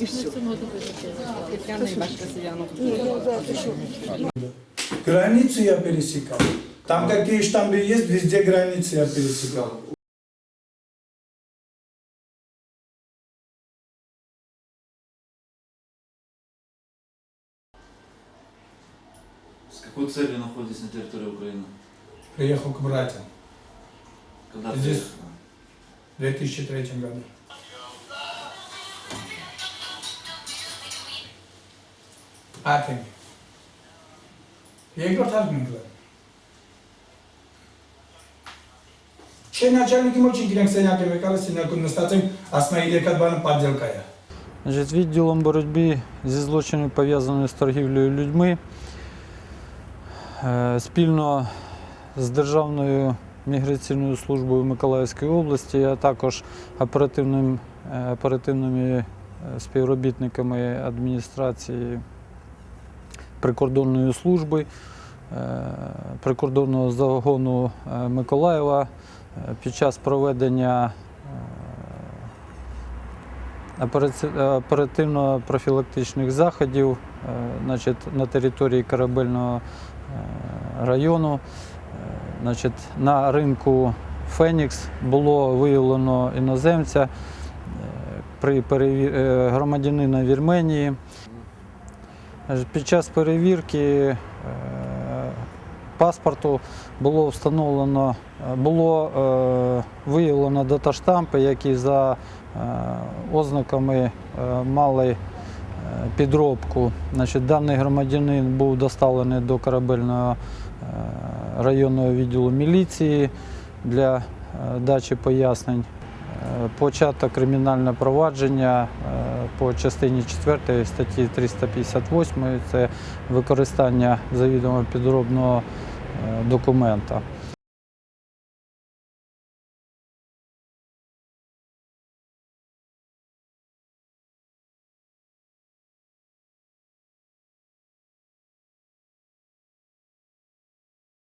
І все. Границу я пересекал. Там какие штампы есть, везде границы я пересекал. С какой целью находитесь на территории Украины? Приехал к братьям Когда Здесь. в 2003 году. Асмаиле кадбан подделкая. Значить, відділом боротьби зі злочинами, пов'язаними з торгівлею людьми, е, спільно з Державною міграційною службою Миколаївської області, а також оперативним, оперативними е, співробітниками адміністрації прикордонної служби, е, прикордонного загону е, Миколаєва е, під час проведення оперативно-профілактичних заходів значить, на території корабельного району. Значить, на ринку Фенікс було виявлено іноземця при громадянина Вірменії. Під час перевірки е, паспорту було встановлено, було е, виявлено даташтампи, які за е, ознаками мали підробку. Значить, даний громадянин був доставлений до корабельного районного відділу міліції для дачі пояснень. Е, Почато кримінальне провадження по частині 4 статті 358 це використання завідомо підробного е, документа.